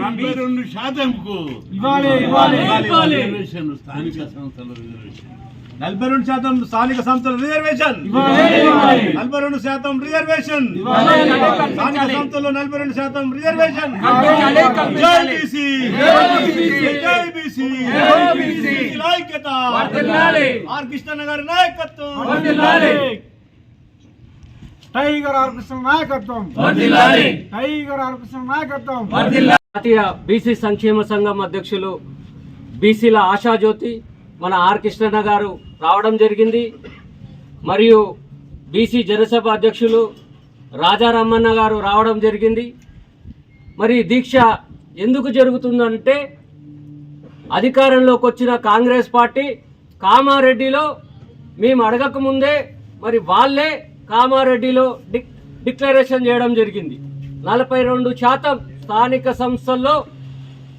నలభై రెండు శాతంకు. ఇవ్వాలి ఇవ్వాలి ఇవ్వాలి. రిజర్వేషన్ స్థానిక సంస్థల రిజర్వేషన్. నలభై రెండు శాతం స్థానిక సంస్థల రిజర్వేషన్. నలభై రెండు శాతం రిజర్వేషన్. స్థానిక సంస్థల్లో నలభై రెండు శాతం రిజర్వేషన్. ఐక్యత. ఆర్ కృష్ణ గారి నాయకత్వం. టైగర్ ఆర్కృష్ణ నాయకత్వం. టైగర్ ఆర్కృష్ణ నాయకత్వం. జాతీయ బీసీ సంక్షేమ సంఘం అధ్యక్షులు బీసీల ఆశాజ్యోతి మన ఆర్ కృష్ణన్న గారు రావడం జరిగింది. మరియు బీసీ జనసభ అధ్యక్షులు రాజారామన్న గారు రావడం జరిగింది. మరి దీక్ష ఎందుకు జరుగుతుందంటే అధికారంలోకి వచ్చిన కాంగ్రెస్ పార్టీ కామారెడ్డిలో మేము అడగక ముందే మరి వాళ్ళే కామారెడ్డిలో డిక్ డిక్లరేషన్ చేయడం జరిగింది. నలభై రెండు శాతం స్థానిక సంస్థల్లో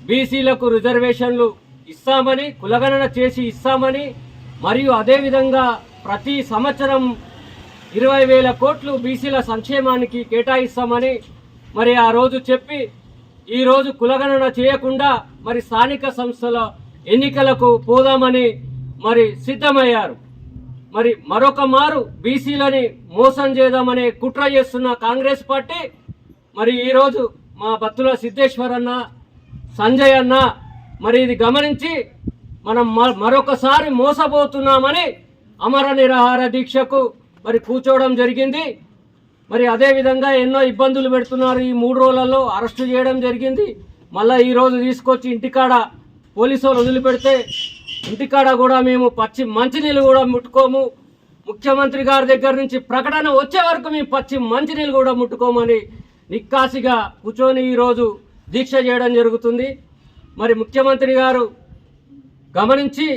బీసీలకు రిజర్వేషన్లు ఇస్తామని కులగణన చేసి ఇస్తామని మరియు అదేవిధంగా ప్రతి సంవత్సరం ఇరవై వేల కోట్లు బీసీల సంక్షేమానికి కేటాయిస్తామని మరి ఆ రోజు చెప్పి ఈరోజు కులగణన చేయకుండా మరి స్థానిక సంస్థల ఎన్నికలకు పోదామని మరి సిద్ధమయ్యారు. మరి మరొక మారు బీసీలని మోసం చేద్దామనే కుట్ర చేస్తున్న కాంగ్రెస్ పార్టీ మరి ఈరోజు మా బత్తుల సిద్ధేశ్వర్ అన్న సంజయ్ అన్న మరి ఇది గమనించి మనం మరొకసారి మోసపోతున్నామని అమర నిరాహార దీక్షకు మరి కూర్చోవడం జరిగింది. మరి అదేవిధంగా ఎన్నో ఇబ్బందులు పెడుతున్నారు ఈ మూడు రోజులలో అరెస్టు చేయడం జరిగింది. మళ్ళీ ఈరోజు తీసుకొచ్చి ఇంటికాడ పోలీసు వాళ్ళు వదిలిపెడితే ఇంటికాడ కూడా మేము పచ్చి మంచినీళ్ళు కూడా ముట్టుకోము. ముఖ్యమంత్రి గారి దగ్గర నుంచి ప్రకటన వచ్చే వరకు మేము పచ్చి మంచినీళ్ళు కూడా ముట్టుకోమని నిక్కాసిగా కూర్చొని ఈరోజు దీక్ష చేయడం జరుగుతుంది. మరి ముఖ్యమంత్రి గారు గమనించి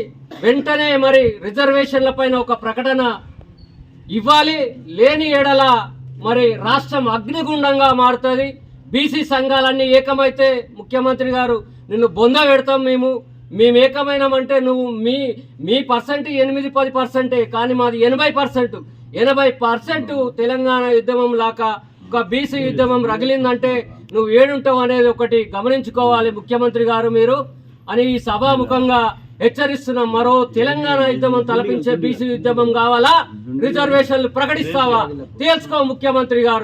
వెంటనే మరి రిజర్వేషన్ల పైన ఒక ప్రకటన ఇవ్వాలి. లేని ఎడల మరి రాష్ట్రం అగ్నిగుండంగా మారుతుంది. బీసీ సంఘాలన్నీ ఏకమైతే ముఖ్యమంత్రి గారు నిన్ను బొంద పెడతాం మేము. మేము నువ్వు మీ మీ పర్సెంట్ ఎనిమిది పది పర్సెంటే కానీ మాది ఎనభై పర్సెంట్. ఎనభై పర్సెంట్ తెలంగాణ ఉద్యమం లాగా ఒక బీసీ ఉద్యమం రగిలిందంటే నువ్వు ఏడుంటావు అనేది ఒకటి గమనించుకోవాలి ముఖ్యమంత్రి గారు మీరు. అని ఈ సభాముఖంగా హెచ్చరిస్తున్న మరో తెలంగాణ ఉద్యమం తలపించే బీసీ ఉద్యమం కావాలా? రిజర్వేషన్లు ప్రకటిస్తావా? తేల్చుకో ముఖ్యమంత్రి గారు.